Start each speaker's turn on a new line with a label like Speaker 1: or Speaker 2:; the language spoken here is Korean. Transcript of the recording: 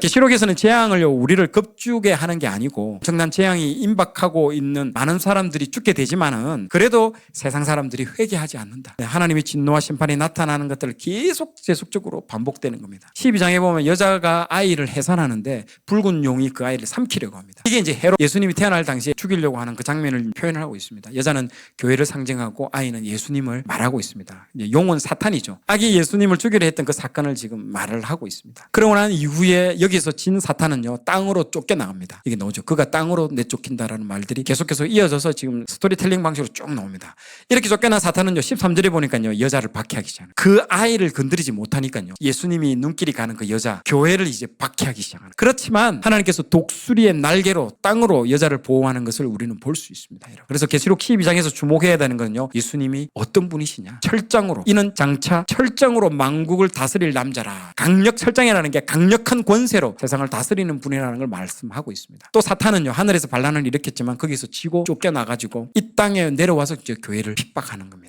Speaker 1: 계시록에서는 재앙을 우리를 급주게 하는 게 아니고 엄청난 재앙이 임박하고 있는 많은 사람들이 죽게 되지만은 그래도 세상 사람들이 회개하지 않는다. 네, 하나님의 진노와 심판이 나타나는 것들을 계속 계속적으로 반복되는 겁니다. 12장에 보면 여자가 아이를 해산하는데 붉은 용이 그 아이를 삼키려고 합니다. 이게 이제 헤롯 예수님이 태어날 당시에 죽이려고 하는 그 장면을 표현을 하고 있습니다. 여자는 교회를 상징하고 아이는 예수님을 말하고 있습니다. 용은 사탄이죠. 아기 예수님을 죽이려 했던 그 사건을 지금 말을 하고 있습니다. 그러고 난 이후에 여기서 진 사탄은요 땅으로 쫓겨나갑니다. 이게 나오죠. 그가 땅으로 내쫓긴다라는 말들이 계속해서 이어져서 지금 스토리텔링 방식으로 쭉 나옵니다. 이렇게 쫓겨난 사탄은요 13절에 보니까요 여자를 박해하기 시작합니다. 그 아이를 건드리지 못하니까요 예수님이 눈길이 가는 그 여자 교회를 이제 박해하기 시작합니다. 그렇지만 하나님께서 독수리의 날개로 땅으로 여자를 보호하는 것을 우리는 볼 수 있습니다. 여러분. 그래서 계시록 12장에서 주목해야 되는 건요 예수님이 어떤 분이시냐 철장으로 이는 장차 철장으로 망국을 다스릴 남자라 강력 철장이라는 게 강력한 권세 로 세상을 다스리는 분이라는 걸 말씀하고 있습니다. 또 사탄은요 하늘에서 반란을 일으켰지만 거기서 지고 쫓겨나가지고 이 땅에 내려와서 이제 교회를 핍박하는 겁니다.